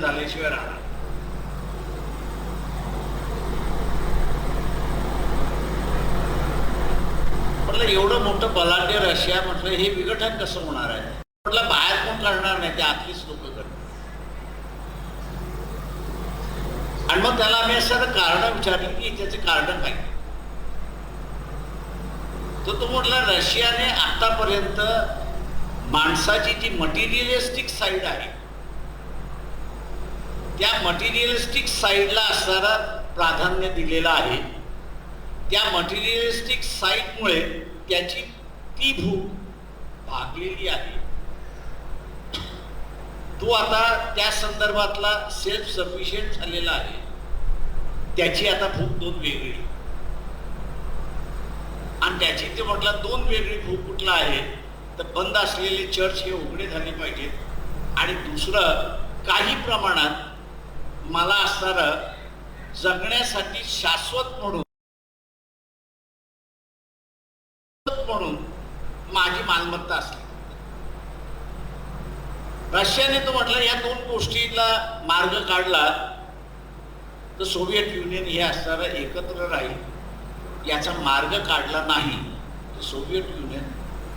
झाल्याशिवाय राहणार. म्हटलं एवढं मोठं बलाढ्य रशिया म्हटलं हे विघटन कसं होणार आहे? म्हटलं बाहेर कोण करणार नाही ते आतलीच लोक करणार. आणि मग त्याला आम्ही असं कारण विचारलं की त्याचे कारण काय? तर तो म्हटला रशियाने आतापर्यंत माणसाची जी मटेरियलिस्टिक साईड आहे. त्या मटेरियलिस्टिक साईडला असणारा प्राधान्य दिलेलं आहे. त्या मटेरियलिस्टिक साईटमुळे त्याची ती भूक भागलेली आहे. तो आता त्या संदर्भातला सेल्फ सफिशियंट झालेला आहे. त्याची आता भूक दोन वेगळी. आणि त्याची ते म्हटलं दोन वेगळी भूक कुठला आहे? तर बंद असलेले चर्च हे उघडे झाले पाहिजेत. आणि दुसरं काही प्रमाणात मला असणारं जगण्यासाठी शाश्वत म्हणून म्हणून माझी मालमत्ता असली. रशियाने तो म्हटलं या दोन गोष्टीला मार्ग काढला तर सोव्हिएट युनियन हे असणारं एकत्र राहील याचा मार्ग काढला नाही तर सोव्हिएट युनियन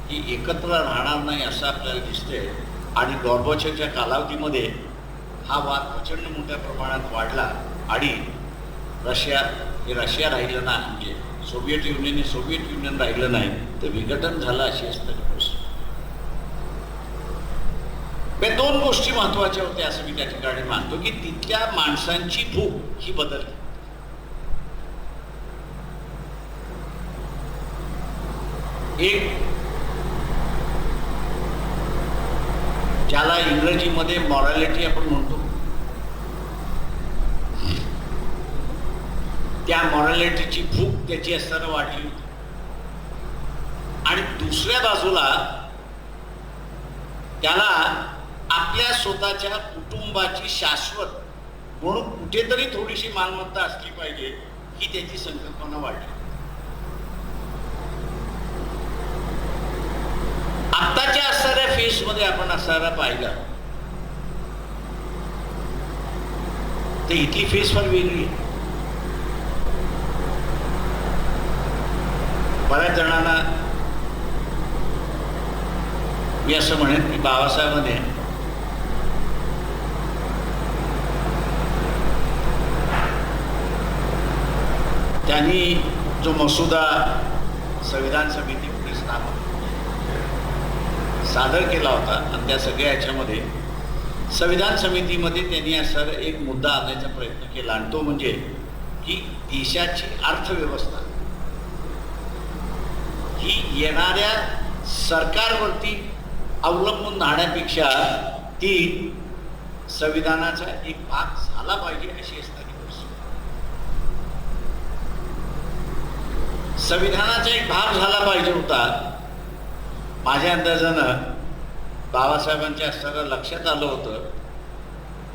ही एकत्र राहणार नाही असं आपल्याला दिसतंय. आणि गॉर्बोचेवच्या कालावधीमध्ये हा वाद प्रचंड मोठ्या प्रमाणात वाढला आणि रशिया हे रशिया राहिलं ना म्हणजे सोव्हिएट युनियन हे सोव्हिएट युनियन राहिलं नाही तर विघटन झालं अशी असतं गोष्ट. दोन गोष्टी महत्त्वाच्या होत्या असं मी त्या ठिकाणी मानतो की तिथल्या माणसांची भूक ही बदलली. एक ज्याला इंग्रजीमध्ये मॉरॅलिटी आपण म्हणतो त्या मॉरॅलिटीची भूक त्याची असताना वाढली होती. आणि दुसऱ्या बाजूला त्याला आपल्या स्वतःच्या कुटुंबाची शाश्वत म्हणून कुठेतरी थोडीशी मालमत्ता असली पाहिजे ही त्याची संकल्पना वाढली. आत्ताच्या असणाऱ्या फेसमध्ये आपण असणारा पाहिला तर इथली फेस फार वेगळी आहे. बऱ्याच जणांना मी असं म्हणेन की बाबासाहेबांनी त्यांनी जो मसुदा संविधान समिती पुढे स्थापन सादर केला होता आणि त्या सगळ्या याच्यामध्ये संविधान समितीमध्ये त्यांनी असा एक मुद्दा आणायचा प्रयत्न केला आणि तो म्हणजे की देशाची अर्थव्यवस्था ही येणाऱ्या सरकारवरती अवलंबून राहण्यापेक्षा ती संविधानाचा एक भाग झाला पाहिजे अशी असणारी गोष्ट संविधानाचा एक भाग झाला पाहिजे होता. माझ्या अंदाजानं बाबासाहेबांच्या असताना लक्षात आलं होतं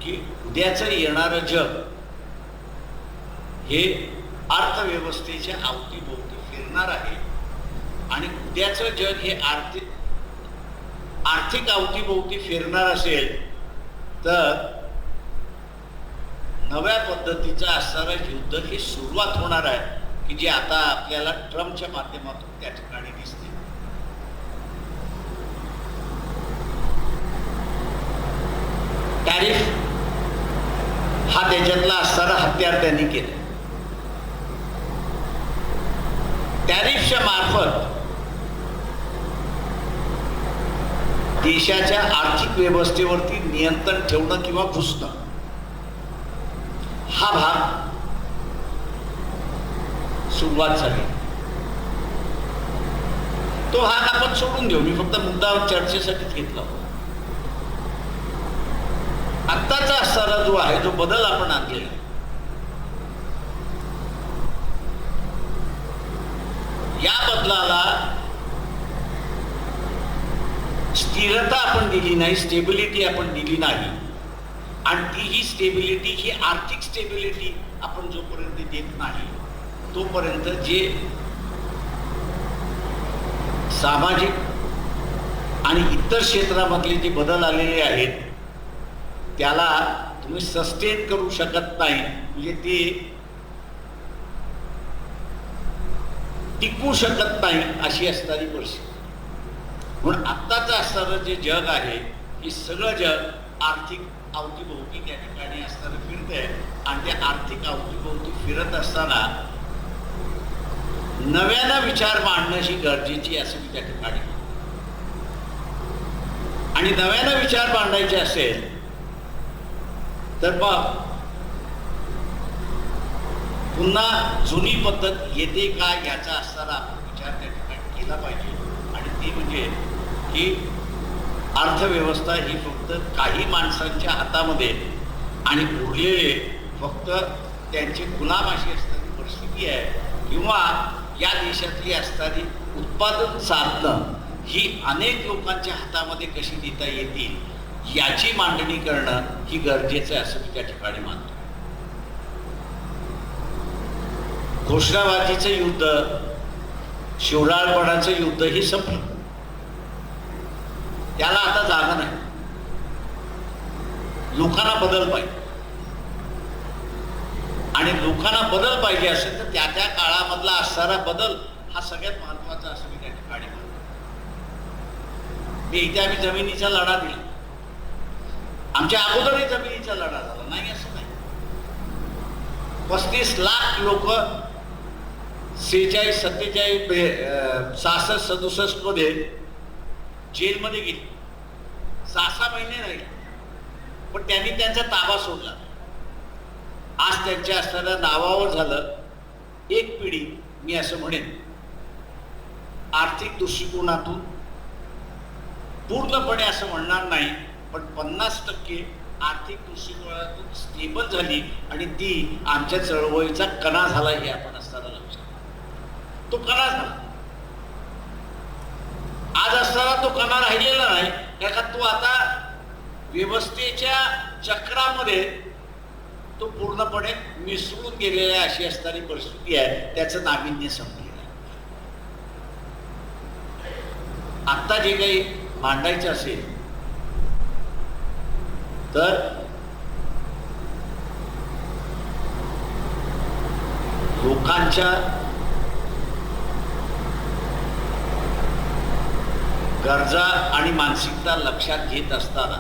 की उद्याचं येणारं जग हे अर्थव्यवस्थेच्या अवतीभोवती फिरणार आहे. आणि उद्याचं जग हे आर्थिक आर्थिक अवतीभोवती फिरणार असेल तर नव्या पद्धतीचं असणारं युद्ध ही सुरुवात होणार आहे की जे आता आपल्याला ट्रम्पच्या माध्यमातून त्या ठिकाणी दिसते. टॅरिफ हा त्याच्यातला असणारा हत्यार त्यांनी केला. टॅरिफच्या मार्फत देशाच्या आर्थिक व्यवस्थेवरती नियंत्रण ठेवणं किंवा घुसणं. हा भाग सुरुवात झाली. तो भाग आपण सोडून देऊ. मी फक्त मुद्दा चर्चेसाठीच घेतला आत्ताचा असणारा जो आहे जो बदल आपण आणलेला या बदलाला स्थिरता आपण दिली नाही स्टेबिलिटी आपण दिली नाही. आणि ती ही स्टेबिलिटी ही आर्थिक स्टेबिलिटी आपण जोपर्यंत देत नाही तोपर्यंत जे सामाजिक आणि इतर क्षेत्रामधले जे बदल आलेले आहेत त्याला तुम्ही सस्टेन करू शकत नाही. म्हणजे ते टिकू शकत नाही अशी असणारी परिस्थिती. म्हणून आत्ताचं असणारं जे जग आहे हे सगळं जग आर्थिक अवतीभोवती त्या ठिकाणी असताना फिरतंय. आणि त्या आर्थिक अवतीभोवती फिरत असताना नव्यानं विचार मांडणं ही गरजेची असं मी त्या ठिकाणी आणि नव्यानं विचार मांडायचे असेल तर मग पुन्हा जुनी पद्धत येते का याचा असताना आपण विचार त्या ठिकाणी केला पाहिजे. आणि ती म्हणजे की अर्थव्यवस्था ही फक्त काही माणसांच्या हातामध्ये आणि उरलेले फक्त त्यांची गुलाम अशी असणारी परिस्थिती आहे किंवा या देशातली असणारी उत्पादन साधनं ही अनेक लोकांच्या हातामध्ये कशी देता येतील याची मांडणी करणं ही गरजेचं आहे असं मी त्या ठिकाणी मानतो. घोषणाबाजीचं युद्ध शिवराळपणाचं युद्ध ही संपलं. त्याला आता जागा नाही. लोकांना बदल पाहिजे. आणि लोकांना बदल पाहिजे असेल तर त्या त्या काळामधला असणारा बदल हा सगळ्यात महत्त्वाचा असं मी त्या ठिकाणी म्हणतो. मी इथे आम्ही जमिनीचा लढा दिला आमच्या अगोदरही जमिनीचा लढा झाला. नाही असं नाही. पस्तीस लाख लोक सेहेचाळीस सत्तेचाळीस सहासष्ट सदुसष्टमध्ये जेलमध्ये गेले. सहा सहा महिने राहिले. पण त्यांनी त्यांचा ताबा सोडला. आज त्यांच्या असणाऱ्या नावावर झालं एक पिढी मी असं म्हणेन. आर्थिक दृष्टिकोनातून पूर्णपणे असं म्हणणार नाही पण पन्नास टक्के आर्थिक दृष्टिकोनातून स्टेबल झाली आणि ती आमच्या चळवळीचा कणा झाला हे आपण असताना लक्षात तो कणा झाला. आज असताना तो कणा राहिलेला नाही. कारण तो आता व्यवस्थेच्या चक्रामध्ये तो पूर्णपणे मिसळून गेलेला अशी असणारी परिस्थिती आहे. त्याचं नाविन्य संपलेलं आहे. आत्ता जे काही मांडायचं असेल तर लोकांच्या गरजा आणि मानसिकता लक्षात घेत असताना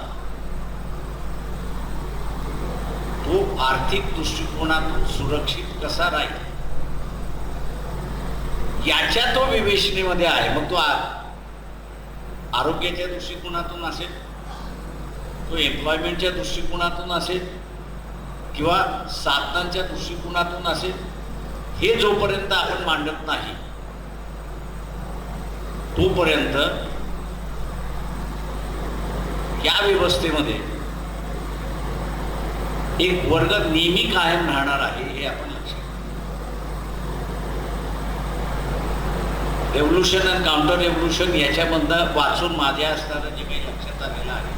तो आर्थिक दृष्टिकोनातून सुरक्षित कसा राहील? याच्या तो विवेचनेमध्ये आहे. मग तो आरोग्याच्या दृष्टिकोनातून असेल? तो एम्प्लॉयमेंटच्या दृष्टिकोनातून असेल? किंवा साधनांच्या दृष्टिकोनातून असेल? हे जोपर्यंत आपण मांडत नाही तोपर्यंत या व्यवस्थेमध्ये एक वर्ग नेहमी कायम राहणार आहे हे आपण लक्षात रेव्होल्युशन आणि काउंटर रेव्होल्युशन याच्यामधनं वाचून माझ्या असताना जे काही लक्षात आलेलं आहे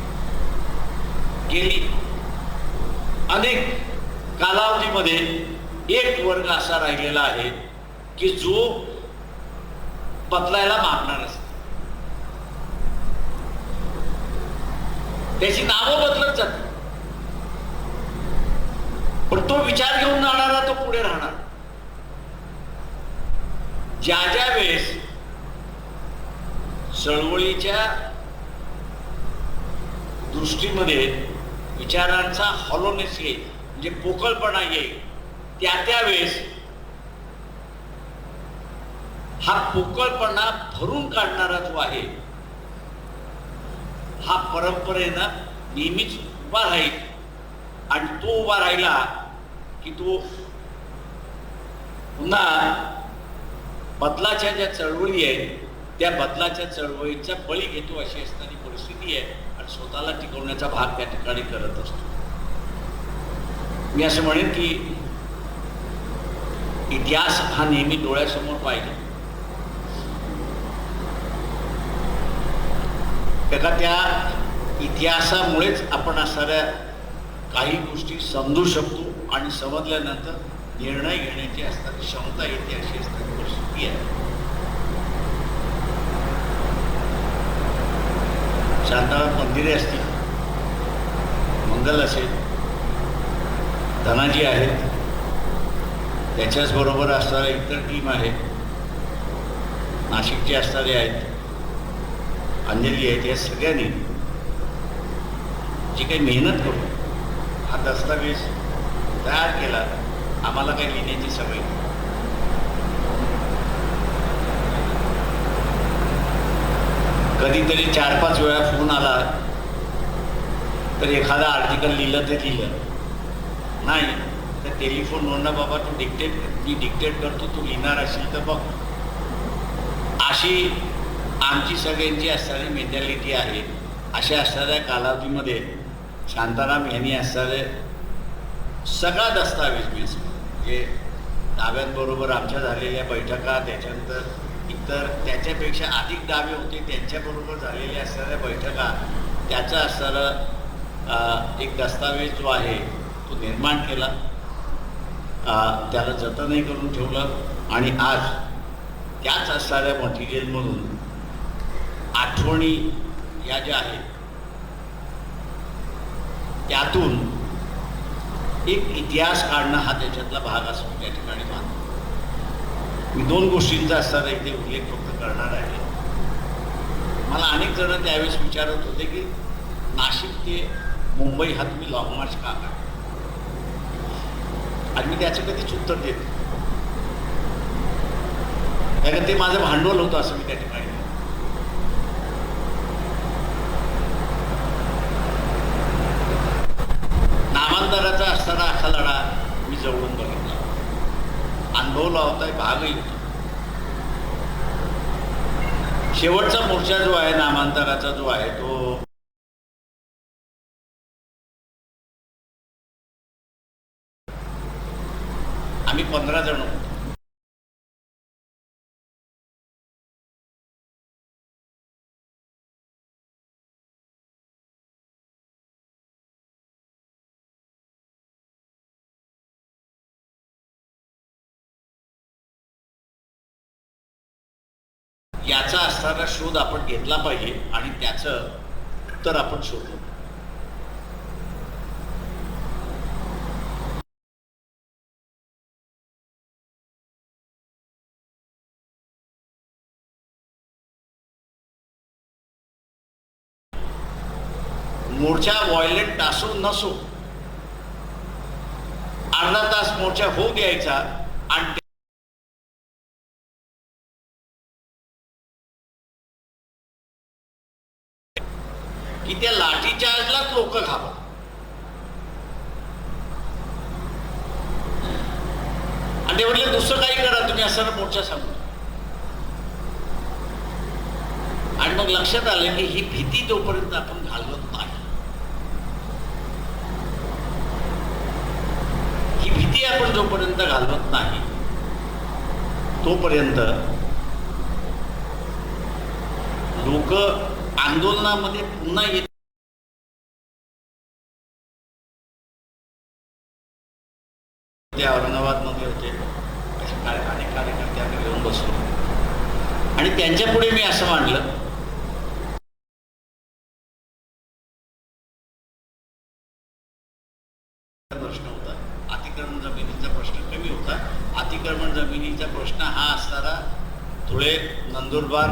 गेली. अनेक कालावधीमध्ये एक वर्ग असा राहिलेला आहे की जो बदलायला मागणार असतो त्याची नावं बदलत जातात. पण तो विचार घेऊन जाणारा तो पुढे राहणार. ज्या ज्या वेळेस चळवळीच्या दृष्टीमध्ये विचारांचा हॉलोनेस येईल म्हणजे पोकळपणा येईल त्या त्या वेळेस हा पोकळपणा भरून काढणारा जो आहे हा परंपरेनं नेहमीच उभा राहील. आणि तो उभा राहिला की तो पुन्हा बदलाच्या ज्या चळवळी आहेत त्या बदलाच्या चळवळीचा बळी घेतो अशी असणारी परिस्थिती आहे आणि स्वतःला टिकवण्याचा भाग त्या ठिकाणी करत असतो. मी असं म्हणेन की इतिहास हा नेहमी डोळ्यासमोर पाहिजे का त्या इतिहासामुळेच आपण असणाऱ्या काही गोष्टी समजू शकतो आणि समजल्यानंतर निर्णय घेण्याची असणारी क्षमता येते अशी असणारी परिस्थिती आहे. शांता मंदिरे असतील मंगल असेल धनाजी आहेत त्याच्याच बरोबर असणारा इतर टीम आहे नाशिकचे असणारे आहेत अंजली आहेत या सगळ्यांनी. जी काही मेहनत करून हा दस्तावेज तयार केला आम्हाला काही लिहिण्याची सवय नाही. कधीतरी चार पाच वेळा फोन आला तर एखादा आर्टिकल लिहिलं ते लिहिलं. नाही तर टेलिफोन म्हणणं बाबा तू डिक्टेट मी डिक्टेट करतो तू लिहिणार असेल तर बघ. अशी आमची सगळ्यांची असणारी मेंटॅलिटी आहे. अशा असणाऱ्या कालावधीमध्ये शांताराम यांनी असणारे सगळा दस्तावेज मीन्स जे डाव्यांबरोबर आमच्या झालेल्या बैठका त्याच्यानंतर इतर त्याच्यापेक्षा अधिक डावे होते त्यांच्याबरोबर झालेल्या असणाऱ्या बैठका त्याचा असणारं एक दस्तावेज जो आहे तो निर्माण केला. त्याला जतनही करून ठेवलं. आणि आज त्याच असणाऱ्या मटेरियलमधून आठवणी या ज्या आहेत त्यातून एक इतिहास काढणं हा त्याच्यातला भाग असतो त्या ठिकाणी मानतो मी दोन गोष्टींचा असताना इथे उल्लेख फक्त करणार आहे. मला अनेक जण त्यावेळेस विचारत होते की नाशिक ते मुंबई हा तुम्ही लॉंग मार्च का आणि मी त्याचं कधीच उत्तर देत कारण ते माझं भांडवल होतं असं मी त्या ठिकाणी म्हणतो. असताना असा लढा मी जवळून बघितला अनुभवला होता भागही होता शेवटचा मोर्चा जो आहे नामांतराचा जो आहे तो आम्ही पंधरा जण याचा असणारा शोध आपण घेतला पाहिजे आणि त्याचं उत्तर आपण शोधू. मोर्चा व्हायलेंट असो नसो. अर्धा तास मोर्चा होऊ द्यायचा आणि लोक घाबरतात आणि ते म्हटले दुसरं काही करा तुम्ही असं पुढच्या सांगू. आणि मग लक्षात आलं की ही भीती जोपर्यंत आपण घालवत नाही ही भीती आपण जोपर्यंत घालवत नाही तोपर्यंत लोक आंदोलनामध्ये पुन्हा येत ते औरंगाबादमध्ये होते आणि कार्यकर्ते आम्ही घेऊन बसलो. आणि त्यांच्या पुढे मी असं मांडलं प्रश्न होता. अतिक्रमण जमिनीचा प्रश्न कमी होता. अतिक्रमण जमिनीचा प्रश्न हा असणारा धुळे नंदुरबार